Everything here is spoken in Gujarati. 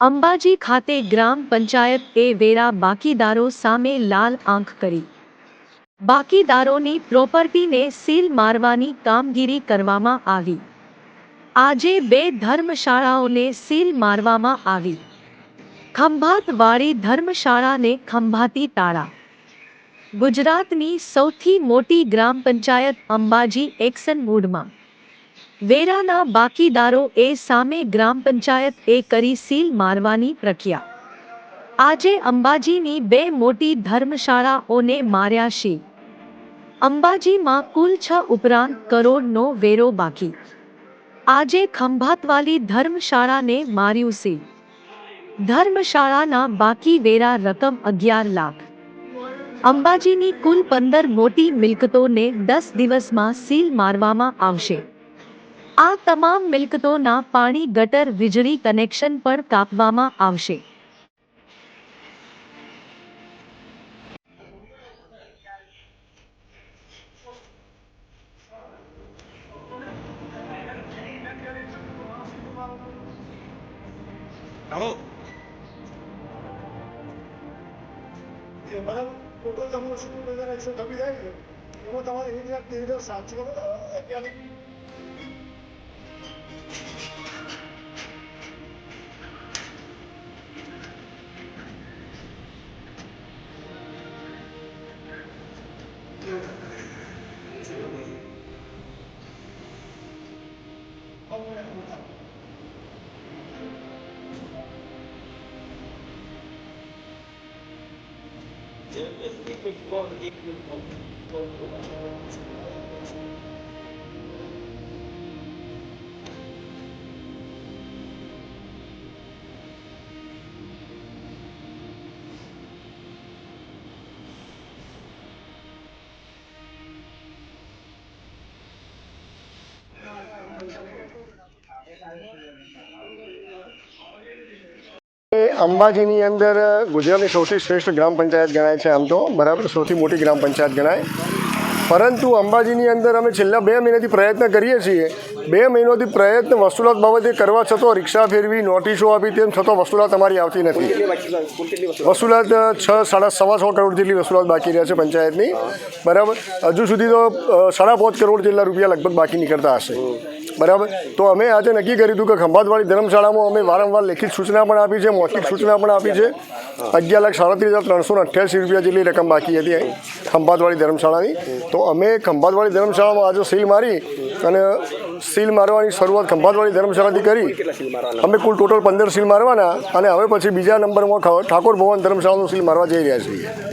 અંબાજી ખાતે ગ્રામ પંચાયત એ વેરા બાકીદારો સામે લાલ આંખ કરી. બાકીદારોની પ્રોપર્ટીને સીલ મારવાની કામગીરી કરવામાં આવી. આજે બે ધર્મશાળાઓને સીલ મારવામાં આવી. ખંભાતવાળી ધર્મશાળાને ખંભાતી તાળા. ગુજરાતની સૌથી મોટી ગ્રામ પંચાયત અંબાજી એક્શન મૂડમાં. વેરાના બાકીદારો એ સામે ગ્રામ પંચાયત એ કરી સીલ મારવાની પ્રક્રિયા. આજે અંબાજીની બે મોટી ધર્મશાળાઓને માર્યા છે અંબાજીમાં કુલ છ ઉપરાંત કરોડનો વેરો બાકી. આજે ખંભાતવાલી ધર્મશાળાને માર્યું છે ધર્મશાળાના બાકી વેરા રકમ અગિયાર લાખ. અંબાજીની કુલ પંદર મોટી મિલકતોને દસ દિવસમાં સીલ મારવામાં આવશે. આ તમામ મિલકતોના પાણી ગટર વીજળી કનેક્શન પણ કાપવામાં આવશે. ટોટલ તમારો શું એકસો થાય એમાં તમારે એક લાખ તેર હજાર સાતસો અગિયાર away. Over and over. There is a big body. અંબાજીની અંદર ગુજરાતની સૌથી શ્રેષ્ઠ ગ્રામ પંચાયત ગણાય છે આમ તો. બરાબર? સૌથી મોટી ગ્રામ પંચાયત ગણાય. પરંતુ અંબાજીની અંદર અમે છેલ્લા બે મહિનાથી પ્રયત્ન કરીએ છીએ. બે મહિનોથી પ્રયત્ન વસૂલાત બાબતે કરવા છતાં રિક્ષા ફેરવી, નોટિસો આપી તેમ છતાં વસૂલાત અમારી આવતી નથી. વસૂલાત છ, સાડા સવા સો કરોડ જેટલી વસૂલાત બાકી રહે છે પંચાયતની. બરાબર? હજુ સુધી તો સાડા પાંચ કરોડ જેટલા રૂપિયા લગભગ બાકી નીકળતા હશે. બરાબર? તો અમે આજે નક્કી કર્યું હતું કે ખંભાતવાળી ધર્મશાળામાં અમે વારંવાર લેખિત સૂચના પણ આપી છે, મૌખિક સૂચના પણ આપી છે. અગિયાર લાખ સાડત્રીસ હજાર ત્રણસો અઠ્યાસી રૂપિયા જેટલી રકમ બાકી હતી અહીં ખંભાતવાળી ધર્મશાળાની. તો અમે ખંભાતવાળી ધર્મશાળામાં આજે સીલ મારી અને સીલ મારવાની શરૂઆત ખંભાતવાળી ધર્મશાળાથી કરી. અમે કુલ ટોટલ પંદર સીલ મારવાના અને હવે પછી બીજા નંબરમાં ઠાકોર ભવન ધર્મશાળાનું સીલ મારવા જઈ રહ્યા છીએ.